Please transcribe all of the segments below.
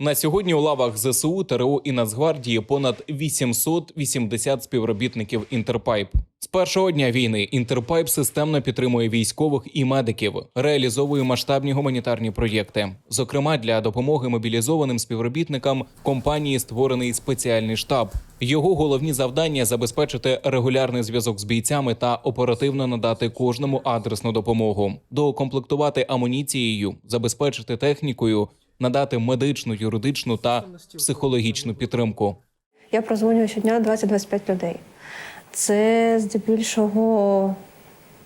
На сьогодні у лавах ЗСУ, ТРО і Нацгвардії понад 880 співробітників Інтерпайп. З першого дня війни Інтерпайп системно підтримує військових і медиків, реалізовує масштабні гуманітарні проєкти. Зокрема, для допомоги мобілізованим співробітникам компанії створений спеціальний штаб. Його головні завдання забезпечити регулярний зв'язок з бійцями та оперативно надати кожному адресну допомогу, доукомплектувати амуніцією, забезпечити технікою, надати медичну, юридичну та психологічну підтримку. Я прозвонюю щодня 20-25 людей. Це здебільшого,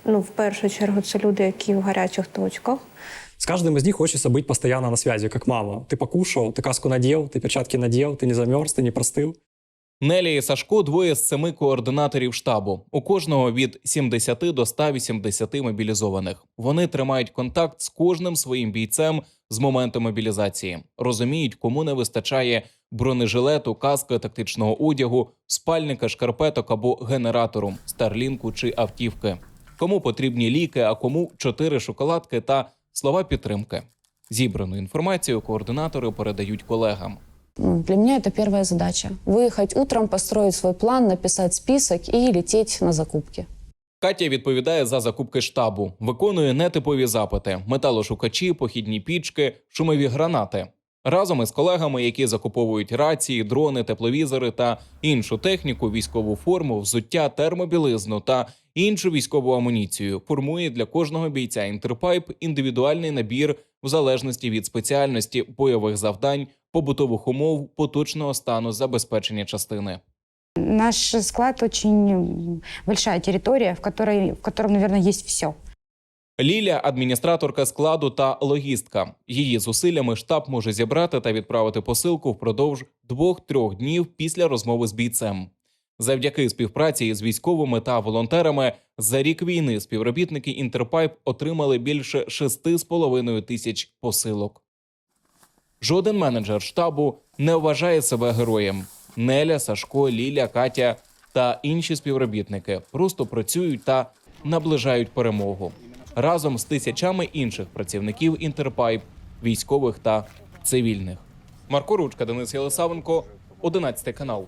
ну, в першу чергу, це люди, які в гарячих точках. С каждым из них хочется быть постоянно на связи, как мама. Ты покушал, ты каску надел, ты перчатки надел, ты не замерз, ты не простыл. Нелі і Сашко двоє з семи координаторів штабу. У кожного від 70 до 180 мобілізованих. Вони тримають контакт з кожним своїм бійцем з моменту мобілізації, розуміють, кому не вистачає бронежилету, каски, тактичного одягу, спальника, шкарпеток або генератору, старлінку чи автівки. Кому потрібні ліки, а кому чотири шоколадки та слова підтримки. Зібрану інформацію координатори передають колегам. Для меня это первая задача. Выехать утром, построить свой план, написать список и лететь на закупки. Катя відповідає за закупки штабу, виконує нетипові запити: металошукачі, похідні пічки, шумові гранати. Разом із колегами, які закуповують рації, дрони, тепловізори та іншу техніку, військову форму, взуття, термобілизну та іншу військову амуніцію, формує для кожного бійця інтерпайп індивідуальний набір в залежності від спеціальності, бойових завдань, побутових умов, поточного стану забезпечення частини. Наш склад очень м, большая территория, в которой, в котором, наверное, есть все. Ліля адміністраторка складу та логістка. Її зусиллями штаб може зібрати та відправити посилку впродовж двох-трьох днів після розмови з бійцем. Завдяки співпраці із військовими та волонтерами за рік війни співробітники Інтерпайп отримали більше 6,5 тисяч посилок. Жоден менеджер штабу не вважає себе героєм. Неля, Сашко, Ліля, Катя та інші співробітники просто працюють та наближають перемогу разом з тисячами інших працівників Інтерпайп, військових та цивільних. Марко Ручка, Денис Єлисавенко, 11 канал.